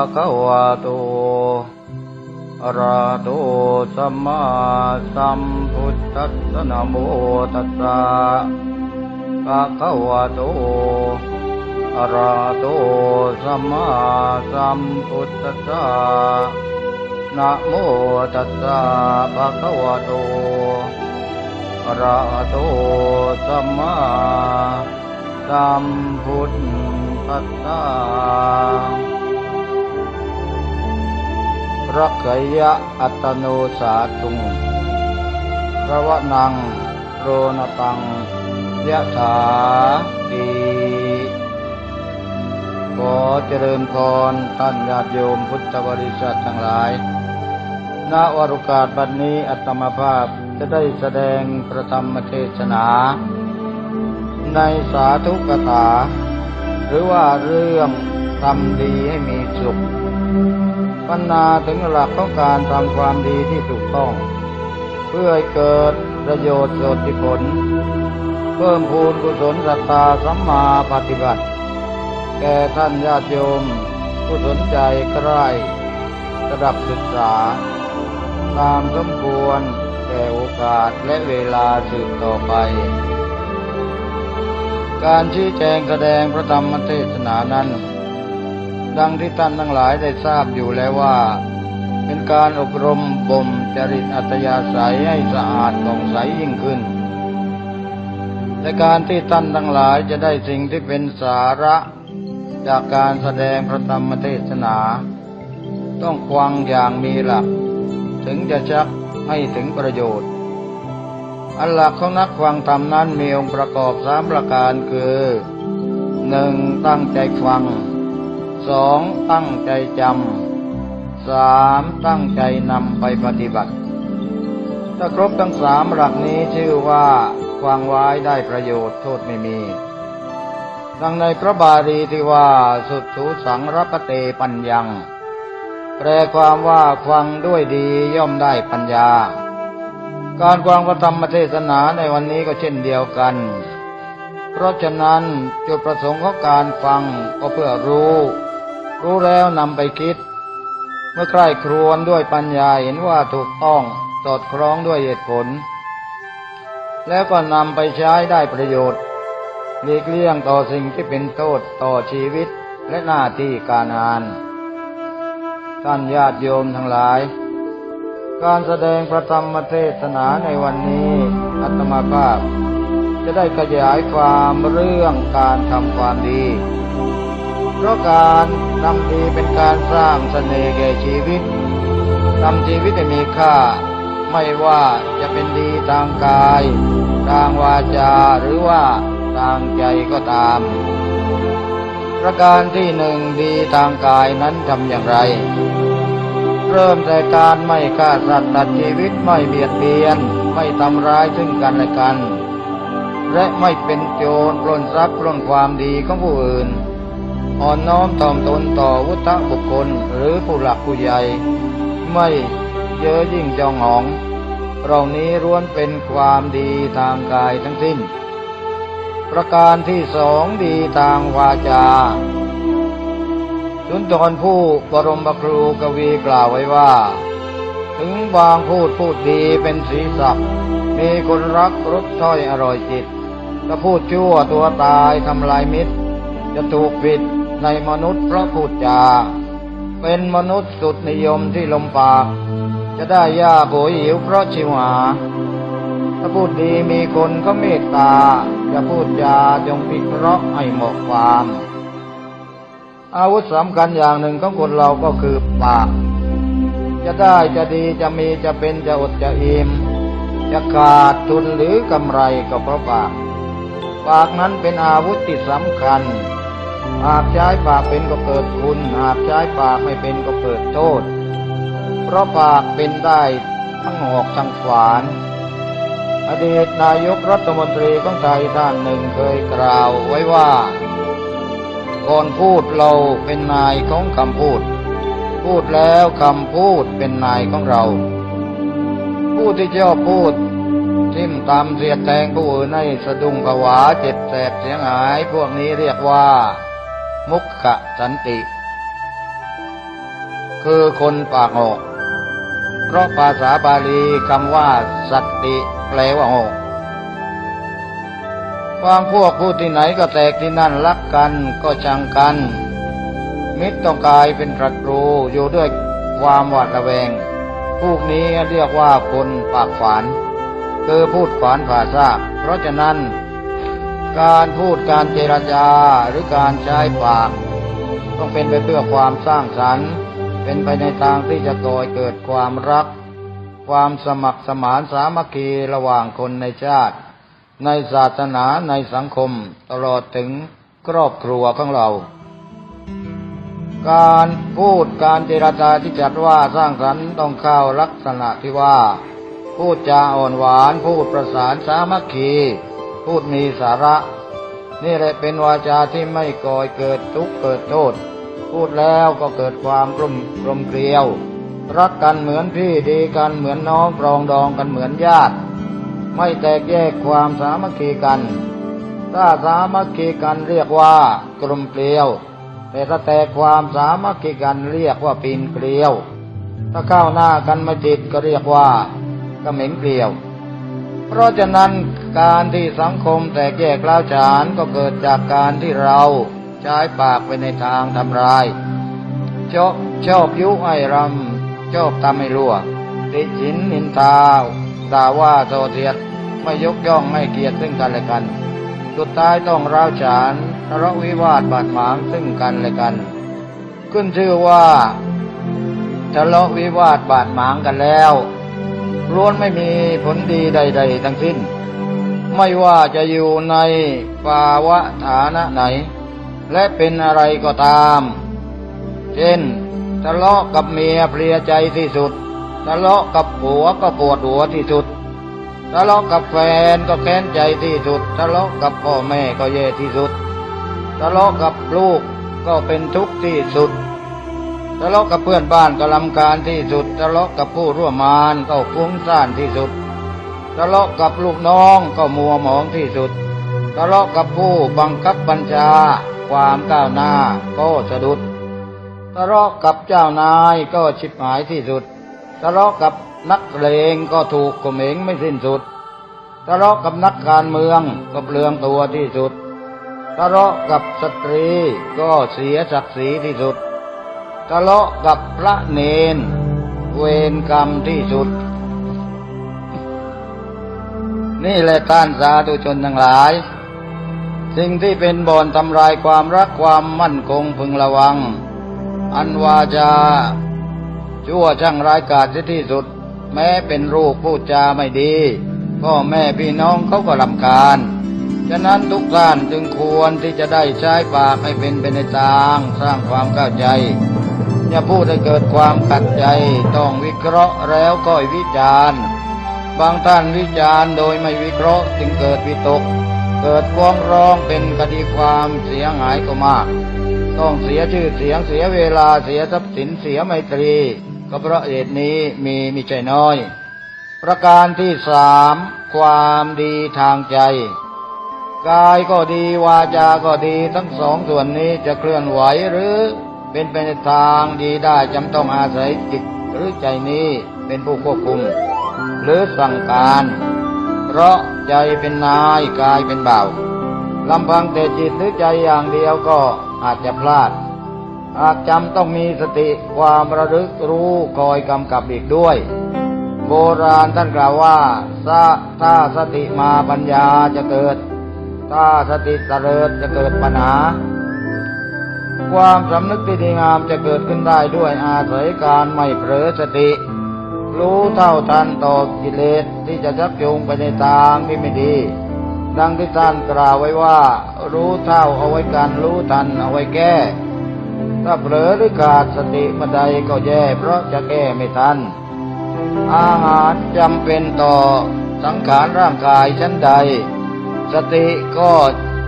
ภะคะวะโตอะระโตสัมมาสัมพุทธัสสะนะโมตัสสะภะคะวะโตอะระโตสัมมาสัมพุทธัสสะนะโมตัสสะภะคะวะโตอะระโตสัมมาสัมพุทธัสสะ รักยะอัตโนสาตุงพระวนังโรนตังยะถาตีขอเจริญพรท่านญาติโยมพุทธบริษัททั้งหลายณวรุกาสบัดนี้อัตมภาพจะได้แสดงประธรรมเทศนา ในสาธุกถา หรือว่าเรื่องทำดีให้มีสุข ปัญนาถึงหลักของการทำความดีที่ถูกต้อง เพื่อให้เกิดประโยชน์โสติผล เพิ่มพูนกุศลศรัทธาสัมมาปฏิบัติ แก่ท่านญาติโยม ผู้สนใจใกล้ระดับศึกษา ตามสมควรแก่โอกาสและเวลาสืบต่อไป การชี้แจงแสดงพระธรรมเทศนานั้น ดังที่ท่านทั้งหลายได้ทราบอยู่แล้วว่า เป็นการอบรมบ่มจริตอัตยาศัยให้สะอาดผ่องใสยิ่งขึ้นและการที่ท่านทั้งหลายจะได้สิ่งที่เป็นสาระ จากการแสดงพระธรรมเทศนา ต้องควังอย่างมีหลัก ถึงจะชักให้ถึงประโยชน์ อันหลักของนักฟังธรรมนั้นมีองค์ประกอบสามประการคือหนึ่งตั้งใจฟัง สองตั้งใจจำสามตั้งใจนำไปปฏิบัติ ถ้าครบทั้งสามหลักนี้ชื่อว่าฟังไว้ได้ประโยชน์โทษไม่มี ดังในพระบาลีที่ว่าสุดสูสังรปเตปัญญัง แปลความว่าฟังด้วยดีย่อมได้ปัญญา การฟังพระธรรมเทศนาในวันนี้ก็เช่นเดียวกันเพราะฉะนั้นจุดประสงค์ของการฟังก็เพื่อรู้ รู้แล้วนำไปคิด เมื่อใคร่ครวญด้วยปัญญาเห็นว่าถูกต้องสอดคล้องด้วยเหตุผล แล้วก็นำไปใช้ได้ประโยชน์หลีกเลี่ยงต่อสิ่งที่เป็นโทษต่อชีวิตและหน้าที่การงาน ท่านญาติโยมทั้งหลาย การแสดงพระธรรมเทศนาในวันนี้อัตมาภาพ จะได้ขยายความเรื่องการทำความดี เพราะการ ทำดีเป็นการสร้างเสน่ห์แก่ชีวิตทำชีวิตให้มีค่า ไม่ว่าจะเป็นดีทางกาย ทางวาจาหรือว่าทางใจก็ตาม ประการที่หนึ่งดีทางกายนั้นทำอย่างไร เริ่มแต่การไม่ฆ่าสัตว์ตัดชีวิตไม่เบียดเบียน ไม่ทำร้ายซึ่งกันและกัน และไม่เป็นโจรปล้นทรัพย์ปล้นความดีของผู้อื่น อ่อนน้อมถ่อมตนต่อวุฒบุคคลหรือผู้หลักผู้ใหญ่ ไม่เย้อยิ่งจองหองเรานี้ล้วนเป็นความดีทางกายทั้งสิ้น ประการที่สองดีทางวาจา สุนทรผู้บรมครูกวีกล่าวไว้ว่า ถึงบางพูดพูดดีเป็นสีสักมีคนรักรสถ้อยอร่อยจิตถ้าพูดชั่วตัวตายทำลายมิตร จะถูกผิด ในมนุษย์เพราะพูดจา เป็นมนุษย์สุดนิยมที่ลมปาก จะได้ย่าโบยหิวเพราะชิวหา ถ้าพูดดีมีคนก็เมตตาอย่าพูดจาจงพิเคราะห์ให้เหมาะความ อาวุธสำคัญอย่างหนึ่งของคนเราก็คือปาก จะได้จะดีจะมีจะเป็นจะอดจะอิ่มจะขาดทุนหรือกำไรก็เพราะปาก ปากนั้นเป็นอาวุธที่สำคัญ หากใช้ปากเป็นก็เกิดคุณ หากใช้ปากไม่เป็นก็เกิดโทษ เพราะปากเป็นได้ทั้งหอกทั้งฝาน อดีตนายกรัฐมนตรีของไทยท่านหนึ่งเคยกล่าวไว้ว่าก่อนพูดเราเป็นนายของคำพูด พูดแล้วคำพูดเป็นนายของเรา ผู้ที่ชอบพูดทิมตามเสียดแทงผู้อื่นให้สะดุ้งผวาเจ็บแสบเสียงหาย พวกนี้เรียกว่า มุขสันติ คือคนปากหอกเพราะภาษาบาลีคำว่า สัตติแปลว่าหอกบางพวกพูดที่ไหนก็แตกที่นั่นรักกันก็ชังกัน มิตรต้องกลายเป็นศัตรูอยู่ด้วยความหวาดระแวง พวกนี้เรียกว่าคนปากฝาน คือพูดฝานผ่าซากเพราะฉะนั้น การพูดการเจรจาหรือการใช้ปาก ต้องเป็นไปเพื่อความสร้างสรรค์ เป็นไปในทางที่จะก่อเกิดความรัก ความสมัครสมานสามัคคีระหว่างคนในชาติ ในศาสนาในสังคมตลอดถึงครอบครัวของเรา การพูดการเจรจาที่จัดว่าสร้างสรรค์ต้องเข้าลักษณะที่ว่า พูดจาอ่อนหวานพูดประสานสามัคคี พูดมีสาระ นี่แหละเป็นวาจาที่ไม่ก่อให้เกิดทุกข์เกิดโทษ พูดแล้วก็เกิดความกลมกลมเกลียว รักกันเหมือนพี่ดีกันเหมือนน้องปรองดองกันเหมือนญาติ ไม่แตกแยกความสามัคคีกัน ถ้าสามัคคีกันเรียกว่ากลมเกลียว แต่ถ้าแตกความสามัคคีกันเรียกว่าปีนเกลียว ถ้าเข้าหน้ากันไม่ติดก็เรียกว่ากระเขม็นเกลียว เพราะฉะนั้นการที่สังคมแตกแยกล้าวฉานก็เกิดจากการที่เราใช้ปากไปในทางทำลายชอบชอบยุให้รำชอบทำให้รั่วติฉินนินทาด่าว่าโซเทียดไม่ยกย่องไม่เกียรติซึ่งกันและกัน สุดท้ายต้องร้าวฉานทะเลาะวิวาทบาดหมางซึ่งกันและกัน ขึ้นชื่อว่าทะเลาะวิวาทบาดหมางกันแล้ว ล้วนไม่มีผลดีใด ๆ ทั้งสิ้น ไม่ว่าจะอยู่ในภาวะฐานะไหน และเป็นอะไรก็ตาม เช่นทะเลาะกับเมียเพลียใจที่สุดทะเลาะกับผัวก็ปวดหัวที่สุดทะเลาะกับแฟนก็แค้นใจที่สุดทะเลาะกับพ่อแม่ก็แย่ที่สุดทะเลาะกับลูกก็เป็นทุกข์ที่สุด ทะเลาะกับเพื่อนบ้านก็ลำคาญที่สุด ทะเลาะกับผู้ร่วมงานก็ฟุ้งซ่านที่สุด ทะเลาะกับลูกน้องก็มัวหมองที่สุด ทะเลาะกับผู้บังคับบัญชา ความก้าวหน้าก็สะดุด ทะเลาะกับเจ้านายก็ชิบหายที่สุด ทะเลาะกับนักเลงก็ถูกข่มเหงไม่สิ้นสุด ทะเลาะกับนักการเมืองก็เปลืองตัวที่สุด ทะเลาะกับสตรีก็เสียศักดิ์ศรีที่สุด ทะเลาะกับพระเนน เวรกรรมที่สุด นี่แหละท่านสาธุชนทั้งหลาย สิ่งที่เป็นบ่อนทำลายความรักความมั่นคงพึงระวัง อันวาจา ชั่วช่างร้ายกาจที่สุด แม้เป็นลูกพูดจาไม่ดีพ่อแม่พี่น้องเขาก็ลำคาญ ฉะนั้นทุกท่านจึงควรที่จะได้ใช้ปากให้เป็นไปในทาง สร้างความเข้าใจ อย่าพูดให้เกิดความขัดใจต้องวิเคราะห์แล้วก็วิจารณ์บางท่านวิจารณ์โดยไม่วิเคราะห์จึงเกิดวิตก เกิดฟ้องร้องเป็นคดีความเสียหายก็มาก ต้องเสียชื่อเสียงเสียเวลาเสียทรัพย์สินเสียไมตรี ก็เพราะเหตุนี้มีมิใช่น้อย ประการที่สามความดีทางใจ กายก็ดีวาจาก็ดีทั้งสองส่วนนี้จะเคลื่อนไหวหรือ เป็นไปในทางดีได้จำต้องอาศัยจิตหรือใจนี้เป็นผู้ควบคุม หรือสั่งการ เพราะใจเป็นนายกายเป็นบ่าวลำพังแต่จิตหรือใจอย่างเดียวก็อาจจะพลาด หากจำต้องมีสติความระลึกรู้คอยกำกับอีกด้วย โบราณท่านกล่าวว่าถ้าถ้าสติมาปัญญาจะเกิด ถ้าสติเตริดจะเกิดปัญหา ความสำนึกที่ดีงามจะเกิดขึ้นได้ด้วยอาศัยการไม่เผลอสติ รู้เท่าทันต่อกิเลสที่จะชักจูงไปในทางที่ไม่ดี ดังที่ท่านกล่าวไว้ว่า รู้เท่าเอาไว้กันรู้ทันเอาไว้แก้ ถ้าเผลอหรือขาดสติเมื่อใดก็แย่เพราะจะแก้ไม่ทัน อาหารจำเป็นต่อสังขารร่างกายชั้นใด สติก็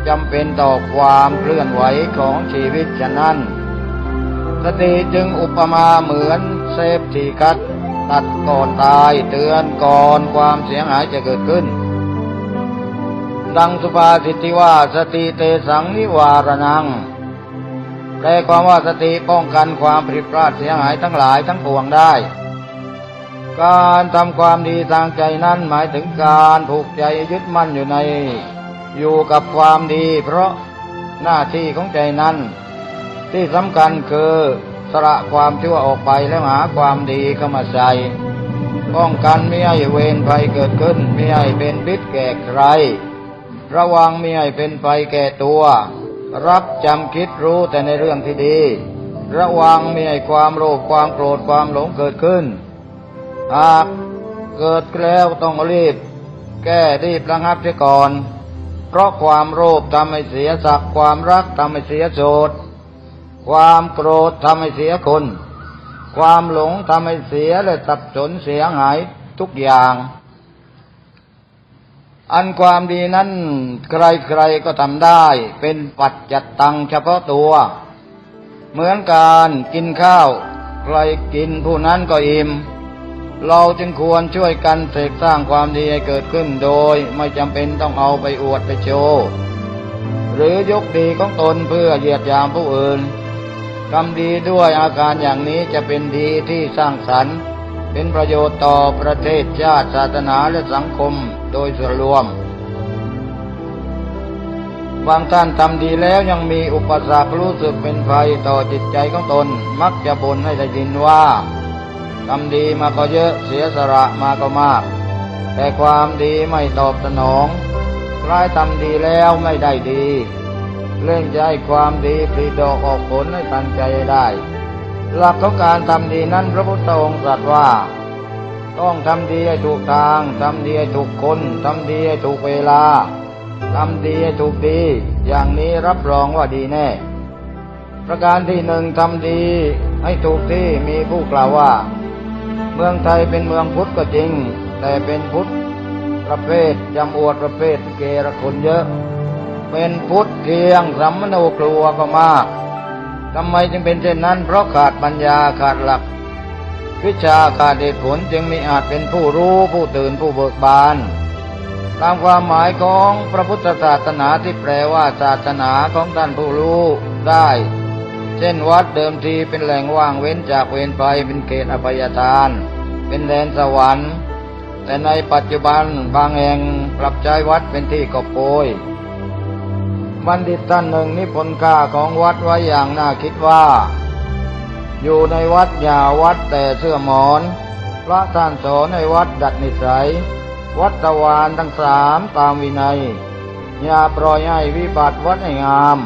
จำเป็นต่อความเคลื่อนไหวของชีวิตฉะนั้น สติจึงอุปมาเหมือนเซฟที่คัดตัดก่อนตายเตือนก่อนความเสียหายจะเกิดขึ้น ดังสุภาษิตที่ว่าสติเตสังนิวารนังแปลความว่าสติป้องกันความผิดพลาดเสียหายทั้งหลายทั้งปวงได้ การทำความดีทางใจนั้นหมายถึงการผูกใจยึดมั่นอยู่ใน อยู่กับความดี เพราะหน้าที่ของใจนั้น ที่สำคัญคือสละความชั่วออกไปแล้วหาความดีเข้ามาใส่ป้องกันไม่ให้เวรภัยเกิดขึ้นไม่ให้เป็นพิษแก่ใคร ระวังไม่ให้เป็นภัยแก่ตัว รับจำคิดรู้แต่ในเรื่องที่ดี ระวังไม่ให้ความโลภความโกรธความหลงเกิดขึ้น หากเกิดแล้วต้องรีบ แก้รีบระงับเสียก่อน เพราะความโลภทำให้เสียศักดิ์ความรักทำให้เสียโสดความโกรธทำให้เสียคน ความหลงทำให้เสียและสับสนเสียหายทุกอย่าง อันความดีนั้นใครๆก็ทำได้ เป็นปัจจัตตังเฉพาะตัว เหมือนการกินข้าว ใครกินผู้นั้นก็อิ่ม เราจึงควรช่วยกันเสกสร้างความดีให้เกิดขึ้นโดย ไม่จำเป็นต้องเอาไปอวดไปโชว์หรือยกดีของตนเพื่อเหยียดยามผู้อื่นทำดีด้วยอาการอย่างนี้จะเป็นดีที่สร้างสรรค์ เป็นประโยชน์ต่อประเทศชาติศาสนาและสังคมโดยส่วนรวม บางท่านทำดีแล้วยังมีอุปสรรครู้สึกเป็นภัยต่อจิตใจของตนมักจะบ่นให้ได้ยินว่า ทำดีมาก็เยอะเสียสละมาก็มาก แต่ความดีไม่ตอบสนองคล้ายทำดีแล้วไม่ได้ดีเร่งใจความดีผลิดอกออกผลให้ทันใจได้ หลักของการทำดีนั้นพระพุทธองค์ตรัสว่า ต้องทำดีให้ถูกทางทำดีให้ถูกคนทำดีให้ถูกเวลาทำดีให้ถูกดี อย่างนี้รับรองว่าดีแน่ ประการที่หนึ่งทำดีให้ถูกที่มีผู้กล่าวว่า เมืองไทยเป็นเมืองพุทธก็จริง แต่เป็นพุทธประเภทจำอวดประเภทเกรคนเยอะ เป็นพุทธเพียงสัมมโนกลัวก็มากทำไมจึงเป็นเช่นนั้น เพราะขาดปัญญาขาดหลัก วิชาขาดเหตุผลจึงมีอาจเป็นผู้รู้ผู้ตื่นผู้เบิกบาน ตามความหมายของพระพุทธศาสนาที่แปลว่าศาสนาของท่านผู้รู้ได้ เช่นวัดเดิมทีเป็นแหล่งว่างเว้นจากเวรภัยเป็นเขตอภัยทาน เป็นแดนสวรรค์ แต่ในปัจจุบันบางแห่งปรับใช้วัดเป็นที่กอบโกยบัณฑิตท่านหนึ่งนิพนธ์ค่าของวัดไว้อย่างน่าคิดว่า อยู่ในวัดอย่าวัดแต่เสื้อหมอน พระท่านสอนให้วัดดัดนิสัย วัดตะวานทั้งสามตามวินัย อย่าปล่อยให้วิบัติวัดให้งาม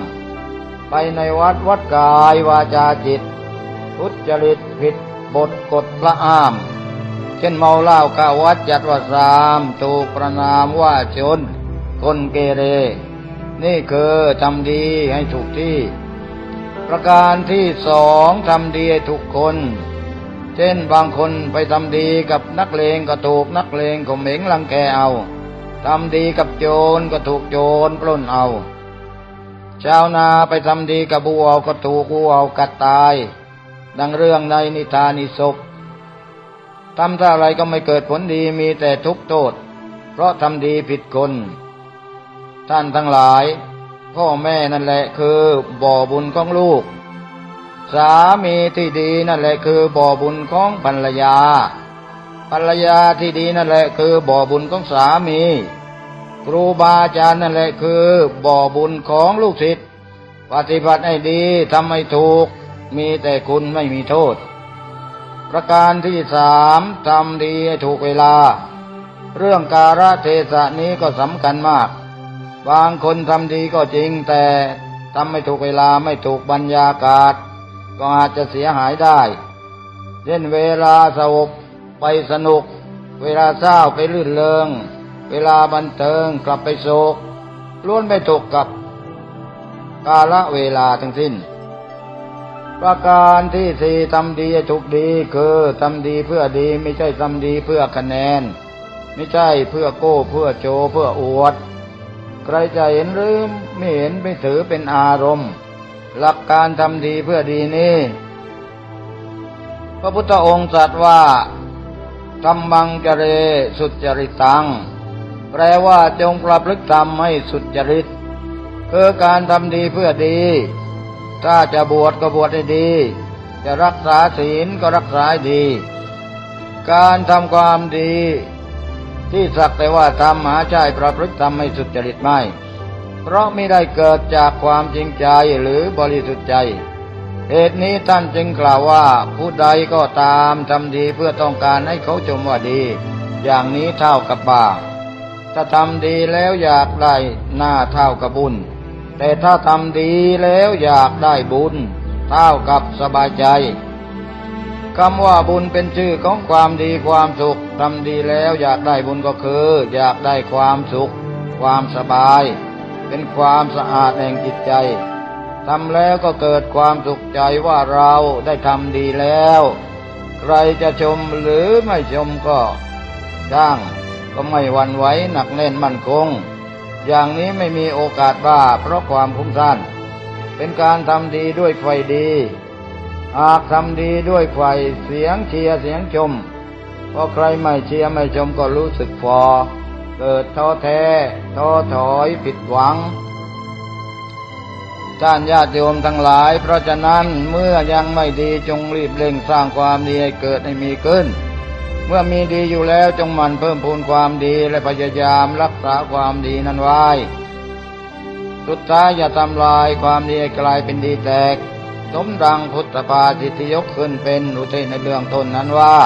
ไปในวัดวัดกายวาจาจิต ทุจริตผิดบทกฎพระอ้าม เช่นเมาเหล้าข้าวัดจัดวสามถูกประนามว่าชนคนเกเร นี่คือทำดีให้ถูกที่ ประการที่สองทำดีให้ถูกคน เช่นบางคนไปทำดีกับนักเลงก็ถูกนักเลงข่มเหงรังแกเอาทำดีกับโจรก็ถูกโจรปล้นเอา ชาวนาไปทำดีกับบัวก็ถูกบัวกัดตาย ดังเรื่องในนิทานิศพทำถ้าอะไรก็ไม่เกิดผลดีมีแต่ทุกข์โทษ เพราะทำดีผิดคน ท่านทั้งหลาย พ่อแม่นั่นแหละคือบ่อบุญของลูก สามีที่ดีนั่นแหละคือบ่อบุญของภรรยาภรรยาที่ดีนั่นแหละคือบ่อบุญของสามี ครูบาอาจารย์นั่นแหละคือบ่อบุญของลูกศิษย์ปฏิบัติให้ดีทำให้ถูก มีแต่คุณไม่มีโทษ ประการที่สามทำดีให้ถูกเวลา เรื่องการะเทศะนี้ก็สำคัญมาก บางคนทำดีก็จริงแต่ทำไม่ถูกเวลาไม่ถูกบรรยากาศ ก็อาจจะเสียหายได้ เช่นเวลาสงบไปสนุก เวลาเศร้าไปลื่นเริง เวลาบันเทิงกลับไปโศกล้วนไม่ถูกกับกาละเวลาทั้งสิ้น ประการที่สี่ทำดีให้ถูกดีคือทำดีเพื่อดีไม่ใช่ทำดีเพื่อคะแนน ไม่ใช่เพื่อโก้เพื่อโจเพื่ออวด ใครจะเห็นหรือไม่เห็นไม่ถือเป็นอารมณ์ หลักการทำดีเพื่อดีนี้พระพุทธองค์ตรัสว่าธรรมังจเรสุจริตัง แปลว่าจงประพฤติธรรมให้สุจริตคือการทำดีเพื่อดี ถ้าจะบวชก็บวชให้ดี จะรักษาศีลก็รักษาดี การทำความดี ที่สักแต่ว่าทำหาใช่ประพฤติทำไม่สุจริตไม่ เพราะไม่ได้เกิดจากความจริงใจหรือบริสุทธิ์ใจ เหตุนี้ท่านจึงกล่าวว่าผู้ใดก็ตามทำดีเพื่อต้องการให้เขาชมว่าดี อย่างนี้เท่ากับบาป ถ้าทำดีแล้วอยากได้หน้าเท่ากับบุญ แต่ถ้าทำดีแล้วอยากได้บุญ เท่ากับสบายใจคำว่าบุญเป็นชื่อของความดีความสุขทำดีแล้วอยากได้บุญก็คือ อยากได้ความสุข ความสบาย เป็นความสะอาดแห่งจิตใจทำแล้วก็เกิดความสุขใจว่าเราได้ทำดีแล้ว ใครจะชมหรือไม่ชมก็จ้าง ก็ไม่หวั่นไหวหนักแน่นมั่นคง อย่างนี้ไม่มีโอกาสบ้าเพราะความพุ่งสั้นเป็นการทำดีด้วยไฟดี หากทำดีด้วยไฟเสียงเชียร์เสียงชมพอใครไม่เชียร์ไม่ชมก็รู้สึกพอเกิดท้อแท้ท้อถอยผิดหวังท่านญาติโยมทั้งหลาย เพราะฉะนั้นเมื่อยังไม่ดีจงรีบเร่งสร้างความดีให้เกิดให้มีขึ้น เมื่อมีดีอยู่แล้วจงมันเพิ่มพูนความดีและพยายามรักษาความดีนั้นไว้ สุดท้ายอย่าทำลายความดีกลายเป็นดีแตก สมดังพุทธภาสิทธิยกขึ้นเป็นอุทิศในเบื้องต้นนั้นว่า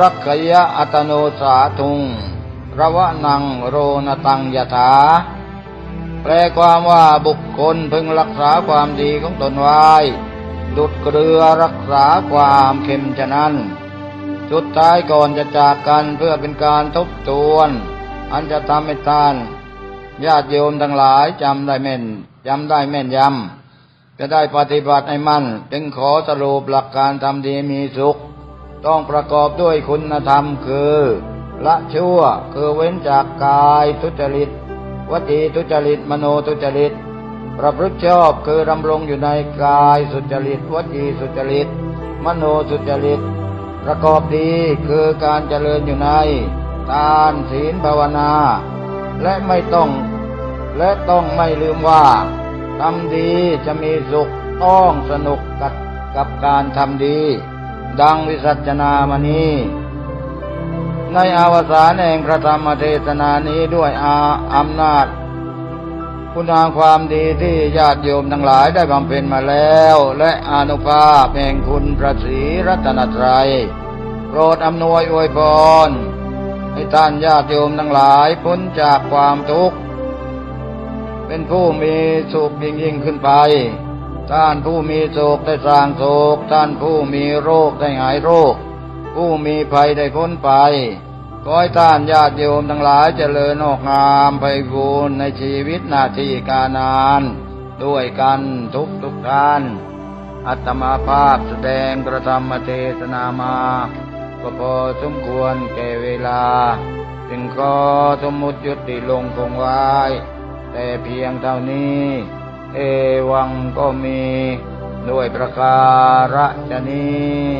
รักขยะอัตโนสาทุงระวะนังโรนตังยถา แปลความว่าบุคคลพึงรักษาความดีของตนไว้ ดุดเกลือรักษาความเค็มฉะนั้น สุดท้ายก่อนจะจากกันเพื่อเป็นการทบทวน อันจะทำให้ท่านญาติโยมทั้งหลายจำได้แม่นจำได้แม่นยำจะได้ปฏิบัติให้มั่นจึงขอสรุปหลักการทำดีมีสุข ต้องประกอบด้วยคุณธรรมคือ ละชั่วคือเว้นจากกายทุจริตวจีทุจริตมโนทุจริต ประพฤติชอบคือดำรงอยู่ในกายสุจริตวจีสุจริต มโนสุจริต ประกอบดีคือการเจริญอยู่ในทานศีลภาวนา และไม่ต้อง และต้องไม่ลืมว่าทำดีจะมีสุขต้องสนุกกับกับการทำดี ดังวิสัชนามานี้ ในอาวสานแห่งพระธรรมเทศนานี้ด้วยอาอำนาจ คุณงามความดีที่ญาติโยมทั้งหลายได้บำเพ็ญมาแล้ว และอนุภาพแห่งคุณพระศรีรัตนตรัยโปรดอำนวยอวยพรให้ท่านญาติโยมทั้งหลายพ้นจากความทุกข์ เป็นผู้มีสุขยิ่งยิ่งขึ้นไป ท่านผู้มีโศกได้สร้างโศกท่านผู้มีโรคได้หายโรค ผู้มีภัยได้พ้นไป ขอให้ท่านญาติโยมทั้งหลายเจริญออกงามไปบูรในชีวิตหน้าที่การงาน ด้วยกันทุกทุกท่าน อัตมาภาพแสดงประธรรมเทศนามาก็พอสมควรแก่เวลา จึงขอสมมุติยุติลงคงไว้ แต่เพียงเท่านี้ เอวังก็มี ด้วยประการฉนี้